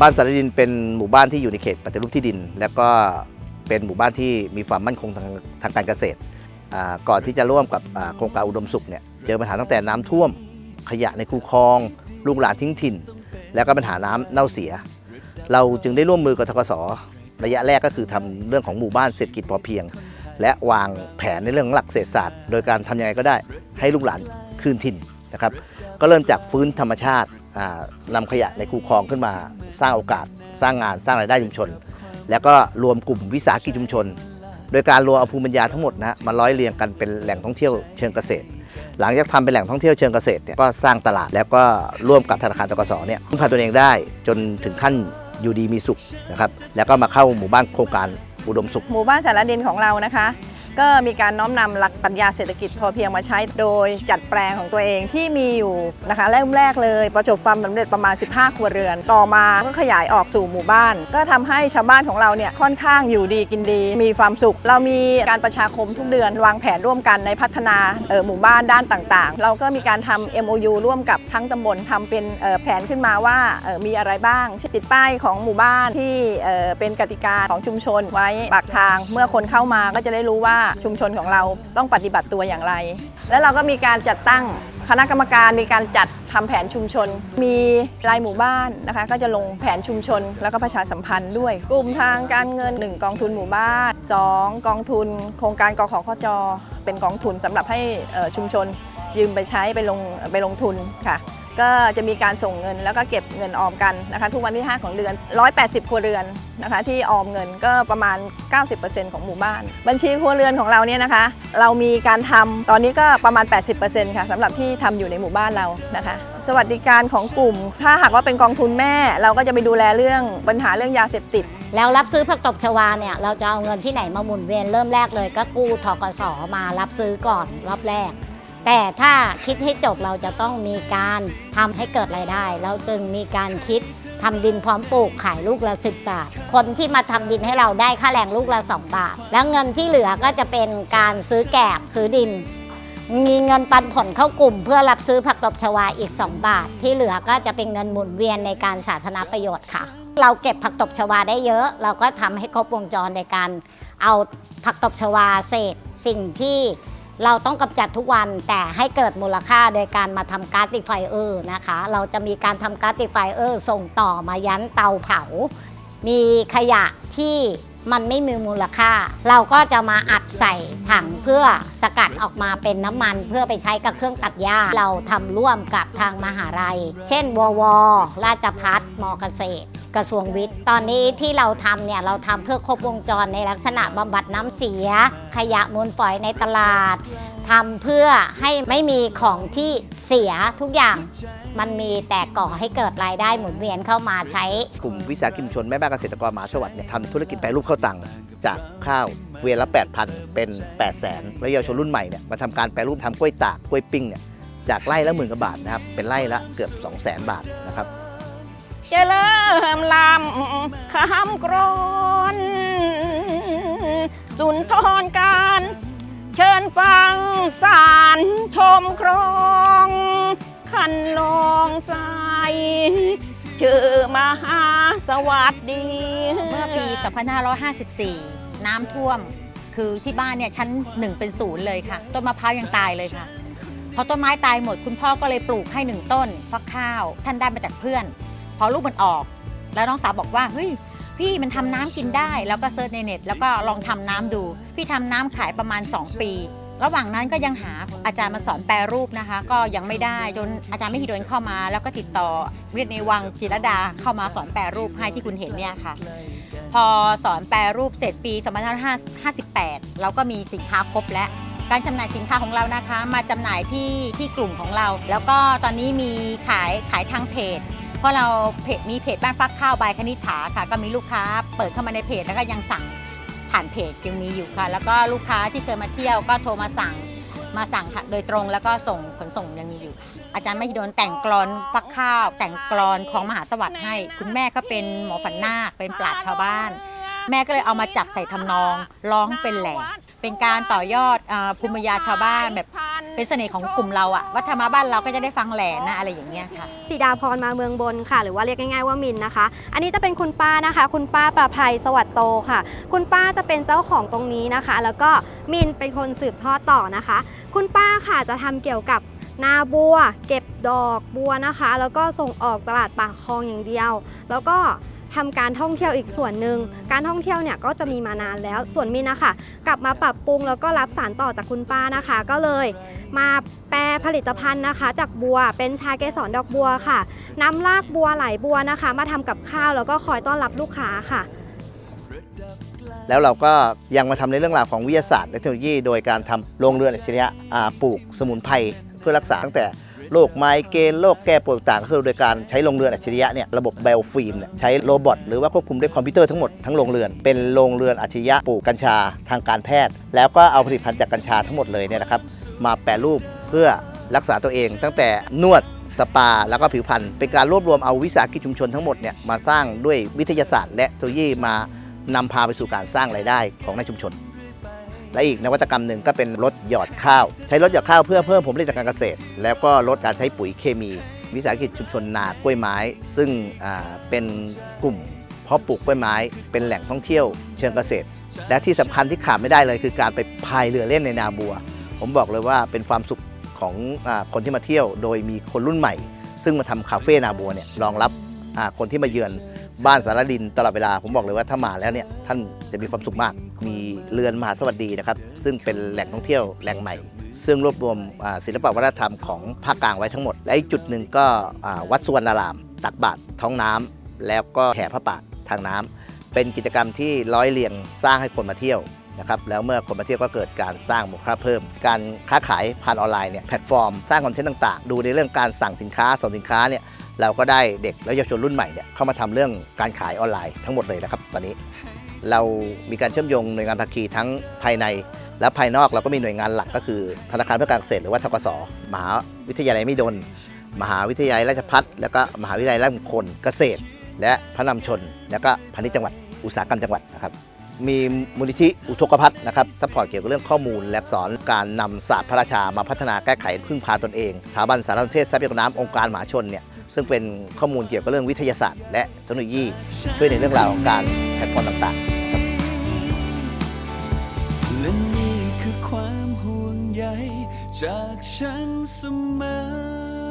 บ้านสารดินเป็นหมู่บ้านที่อยู่ในเขตปฏิรูปที่ดิน แล้วก็เป็นหมู่บ้านที่มีความมั่นคงทางทางการเกษตร ก่อนที่จะร่วมกับโครงการอุดมสุขเนี่ยเจอปัญหาตั้งแต่น้ำท่วมขยะในคูคลอง ลูกหลานทิ้งถิ่น แล้วก็ปัญหาน้ำเน่าเสีย เราจึงได้ร่วมมือกับทกสระยะแรกก็คือทำเรื่องของหมู่บ้านเศรษฐกิจพอเพียง และวางแผนในเรื่องของหลักเศรษฐศาสตร์ โดยการทำยังไงก็ได้ให้ลูกหลานคืนถิ่นนะครับก็เริ่มจากฟื้นธรรมชาติ นำขยะในคูคลองขึ้นมา สร้างโอกาสสร้างงานสร้างรายได้ชุมชน แล้วก็รวมกลุ่มวิสาหกิจชุมชน โดยการรวมเอาภูมิปัญญาทั้งหมดนะมาร้อยเรียงกันเป็นแหล่งท่องเที่ยวเชิงเกษตร หลังจากทำเป็นแหล่งท่องเที่ยวเชิงเกษตรเนี่ยก็สร้างตลาดแล้วก็ร่วมกับธนาคารตกสเนี่ยพึ่งพาตัวเองได้จนถึงขั้นอยู่ดีมีสุขนะครับแล้วก็มาเข้าหมู่บ้านโครงการอุดมสุข หมู่บ้านสารดินของเรานะคะ ก็มีการน้อมนำหลักปรัชญาเศรษฐกิจพอเพียงมาใช้โดยจัดแปลงของตัวเองที่มีอยู่นะคะเริ่มแรกเลยประสบความสำเร็จประมาณ 15 ครัวเรือน ต่อมาก็ขยายออกสู่หมู่บ้าน ก็ทำให้ชาวบ้านของเราเนี่ยค่อนข้างอยู่ดีกินดี มีความสุข เรามีการประชาคมทุกเดือนวางแผนร่วมกันในพัฒนาเอ่อหมู่บ้านด้านต่างๆ เราก็มีการทำ MOU ร่วมกับทั้งตำบลทำเป็นเอ่อแผนขึ้นมาว่าเอ่อมีอะไรบ้างเช่นติดป้ายของหมู่บ้านที่เอ่อเป็นกติกาของชุมชนไว้ปากทาง เมื่อคนเข้ามาก็จะได้รู้ว่าชุมชนของเราต้องปฏิบัติตัวอย่างไร แล้วเราก็มีการจัดตั้งคณะกรรมการมีการจัดทำแผนชุมชน มีรายหมู่บ้านนะคะ ก็จะลงแผนชุมชน แล้วก็ประชาสัมพันธ์ด้วย กลุ่มทางการเงิน 1 กองทุนหมู่บ้าน 2 กองทุน โครงการกขขจเป็นกองทุนสำหรับให้ชุมชนยืมไปใช้ไปลงไปลงทุนค่ะ ก็จะมีการส่งเงินแล้วก็เก็บเงินออมกันนะคะทุกวันที่ 5 ของเดือน 180 ครัวเรือนนะคะที่ออมเงินก็ประมาณ 90%ของหมู่บ้าน บัญชีครัวเรือนของเราเนี่ยนะคะ เรามีการทำตอนนี้ก็ประมาณ 80%ค่ะสำหรับที่ทำอยู่ในหมู่บ้านเรานะคะ สวัสดิการของกลุ่ม ถ้าหากว่าเป็นกองทุนแม่ เราก็จะไปดูแลเรื่องปัญหาเรื่องยาเสพติดแล้วรับซื้อผักตบชวาเนี่ยเราจะเอาเงินที่ไหนมาหมุนเวียนเริ่มแรกเลยก็กู้ทกสมารับซื้อก่อนรอบแรก แต่ถ้าคิดให้จบเราจะต้องมีการทำให้เกิดรายได้ เราจึงมีการคิดทำดินพร้อมปลูกขายลูกละ10บบาท คนที่มาทำดินให้เราได้ค่าแรงลูกละ2บาท แล้วเงินที่เหลือก็จะเป็นการซื้อแกบซื้อดิน มีเงินปันผลเข้ากลุ่ม เพื่อรับซื้อผักตบชวาอีก 2 บาท ที่เหลือก็จะเป็นเงินหมุนเวียนในการสาธารณประโยชน์ค่ะ เราเก็บผักตบชวาได้เยอะ เราก็ทำให้ครบวงจรในการเอาผักตบชวาเศษสิ่งที่ เราต้องกำจัดทุกวันแต่ให้เกิดมูลค่าโดยการมาทำการ์ดติดไฟเออร์นะคะ เราจะมีการทำการ์ดติดไฟเออร์ส่งต่อมายันเตาเผา มีขยะที่มันไม่มีมูลค่า เราก็จะมาอัดใส่ถังเพื่อสกัดออกมาเป็นน้ำมัน เพื่อไปใช้กับเครื่องตัดหญ้า เราทำร่วมกับทางมหาลัย เช่นววราชพัฒมอเกษตร กระทรวงวิทย์ ตอนนี้ที่เราทำเนี่ยเราทำเพื่อครบวงจรในลักษณะบำบัดน้ำเสีย ขยะมูลฝอยในตลาดทำเพื่อให้ไม่มีของที่เสียทุกอย่างมันมีแต่ก่อให้เกิดรายได้หมุนเวียนเข้ามาใช้ กลุ่มวิสาหกิจชนแม่บ้านเกษตรกรมหาสวัสดิ์เนี่ยทำธุรกิจแปรรูปข้าวตังจากข้าวเวียนละ 8,000 เป็น 8 0 0 0 0 0แล้วเยาวชนรุ่นใหม่เนี่ยมาทำการแปรรูปทำกล้วยตากกล้วยปิ้งเนี่ยจากไร่ละหมื่นกว่าบาทนะครับเป็นไร่ละเกือบ 2 0 0 0 0 0 บาทนะครับ จะเริญลำคำกรอนสุนทรการ เชิญฟังสารชมครองขันลองใสชื่อมหาสวัสดี เมื่อปี 2554 น้ำท่วม คือที่บ้านเนี่ยชั้นหนึ่งเป็นศูนย์เลยค่ะ ต้นมะพร้าวยังตายเลยค่ะ พอต้นไม้ตายหมดคุณพ่อก็เลยปลูกให้หนึ่งต้น ฟักข้าว ท่านได้มาจากเพื่อน พอลูกมันออก แล้วน้องสาวบอกว่าเฮ้ยพี่มันทำน้ำกินได้แล้วก็เซิร์ชในเน็ต แล้วก็ลองทำน้ำดู พี่ทำน้ำขายประมาณ 2 ปี ระหว่างนั้นก็ยังหาอาจารย์มาสอนแปรรูปนะคะ ก็ยังไม่ได้จนอาจารย์ไม่ฮิโดนเข้ามา แล้วก็ติดต่อเรียนในวังจิรดาเข้ามาสอนแปรรูปให้ที่คุณเห็นเนี่ยค่ะ พอสอนแปรรูปเสร็จปี2558 เราก็มีสินค้าครบแล้วการจำหน่ายสินค้าของเรานะคะ มาจำหน่ายที่ที่กลุ่มของเรา แล้วก็ตอนนี้มีขายขายทางเพจ เพราะเราเพจมีเพจบ้านฟักข้าวใบคณิษฐาค่ะ ก็มีลูกค้าเปิดเข้ามาในเพจแล้วก็ยังสั่งผ่านเพจยังมีอยู่ค่ะ แล้วก็ลูกค้าที่เคยมาเที่ยวก็โทรมาสั่งมาสั่งค่ะโดยตรงแล้วก็ส่งขนส่งยังมีอยู่ อาจารย์มหิดลแต่งกลอนฟักข้าว แต่งกลอนของมหาสวัสดิ์ให้ คุณแม่ก็เป็นหมอฝันนาคเป็นปราชญ์ชาวบ้าน แม่ก็เลยเอามาจับใส่ทำนองร้องเป็นแหล่เป็นการต่อยอดภูมิปัญญาชาวบ้านแบบ เป็นเสน่ห์ของกลุ่มเราอะว่าถ้ามาบ้านเราก็จะได้ฟังแหล่นะอะไรอย่างเงี้ยค่ะ จิดาพรมาเมืองบนค่ะ หรือว่าเรียกง่ายๆว่ามินนะคะ อันนี้จะเป็นคุณป้านะคะ คุณป้าประภัยสวัสดโตค่ะ คุณป้าจะเป็นเจ้าของตรงนี้นะคะ แล้วก็มินเป็นคนสืบทอดต่อนะคะ คุณป้าค่ะจะทำเกี่ยวกับนาบัว เก็บดอกบัวนะคะ แล้วก็ส่งออกตลาดปากคลองอย่างเดียว แล้วก็ ทำการท่องเที่ยวอีกส่วนหนึ่งการท่องเที่ยวเนี่ยก็จะมีมานานแล้ว ส่วนมินนะคะ กลับมาปรับปรุงแล้วก็รับสารต่อจากคุณป้านะคะ ก็เลยมาแปรผลิตภัณฑ์นะคะ จากบัวเป็นชาเกสรดอกบัวค่ะนำรากบัวไหลบัวนะคะ มาทำกับข้าวแล้วก็คอยต้อนรับลูกค้าค่ะ แล้วเราก็ยังมาทำในเรื่องราวของวิทยาศาสตร์และเทคโนโลยี โดยการทำโรงเรือนอัจฉริยะปลูกสมุนไพรเพื่อรักษาตั้งแต่ โรคไมเกรนโรคแก้ปวดต่างๆคือโดยการใช้โรงเรือนอัจฉริยะเนี่ยระบบไบโอฟิล์มเนี่ยใช้โรบอทหรือว่าควบคุมด้วยคอมพิวเตอร์ทั้งหมดทั้งโรงเรือนเป็นโรงเรือนอัจฉริยะปลูกกัญชาทางการแพทย์ แล้วก็เอาผลิตภัณฑ์จากกัญชาทั้งหมดเลยเนี่ยนะครับมาแปรรูปเพื่อรักษาตัวเอง ตั้งแต่นวดสปา แล้วก็ผิวพรรณเป็นการรวบรวมเอาวิสาหกิจชุมชนทั้งหมดเนี่ยมาสร้างด้วยวิทยาศาสตร์ และเทคโนโลยีมานำพาไปสู่การสร้างรายได้ของในชุมชน และอีกนวัตกรรมหนึ่งก็เป็นรถหยอดข้าว ใช้รถหยอดข้าวเพื่อเพิ่มผลผลิตจากการเกษตร แล้วก็ลดการใช้ปุ๋ยเคมี วิสาหกิจชุมชนนากล้วยไม้ ซึ่งเป็นกลุ่มเพาะปลูกกล้วยไม้ เป็นแหล่งท่องเที่ยวเชิงเกษตร และที่สำคัญที่ขาดไม่ได้เลย คือการไปพายเรือเล่นในนาบัว ผมบอกเลยว่าเป็นความสุขของอคนที่มาเที่ยว โดยมีคนรุ่นใหม่ ซึ่งมาทำคาเฟ่นาบัวเนี่ยรองรับคนที่มาเยือน บ้านสารดินตลอดเวลา ผมบอกเลยว่าถ้ามาแล้วเนี่ยท่านจะมีความสุขมาก มีเรือนมหาสวัสดีนะครับ ซึ่งเป็นแหล่งท่องเที่ยวแหล่งใหม่ ซึ่งรวบรวมศิลปวัฒนธรรมของภาคกลางไว้ทั้งหมด และอีกจุดหนึ่งก็วัดสุวรรณาราม ตักบาตรท้องน้ำแล้วก็แห่พระป่าทางน้ำเป็นกิจกรรมที่ร้อยเรียงสร้างให้คนมาเที่ยวนะครับแล้วเมื่อคนมาเที่ยวก็เกิดการสร้างมูลค่าเพิ่ม การค้าขายผ่านออนไลน์เนี่ยแพลตฟอร์ม สร้างคอนเทนต์ต่างๆ ดูในเรื่องการสั่งสินค้าส่งสินค้าเนี่ย เราก็ได้เด็กและเยาวชนรุ่นใหม่เนี่ยเข้ามาทำเรื่องการขายออนไลน์ทั้งหมดเลยนะครับตอนนี้ เรามีการเชื่อมโยงหน่วยงานภาคีทั้งภายใน และภายนอกเราก็มีหน่วยงานหลักก็คือ ธนาคารเพื่อการเกษตรหรือว่าทกสมหาวิทยาลัยมิดลมหาวิทยาลัยราชภัฏแล้วก็มหาวิทยาลัยราชมงคลเกษตร และพระนำชน แล้วก็พาณิชย์จังหวัดอุตสาหกรรมจังหวัดนะครับ มีมูลนิธิอุทกภัทรนะครับซัพพอร์ตเกี่ยวกับเรื่องข้อมูล และสอนการนำศาสตร์พระราชามาพัฒนาแก้ไขพึ่งพาตนเองสถาบันสารสนเทศทรัพยากรน้ำองค์การมหาชนเนี่ยซึ่งเป็นข้อมูลเกี่ยวกับเรื่องวิทยาศาสตร์ และเทคโนโลยี ช่วยในเรื่องราวของการแพลตฟอร์มต่างๆและนี่คือความห่วงใยจากฉันเสมอ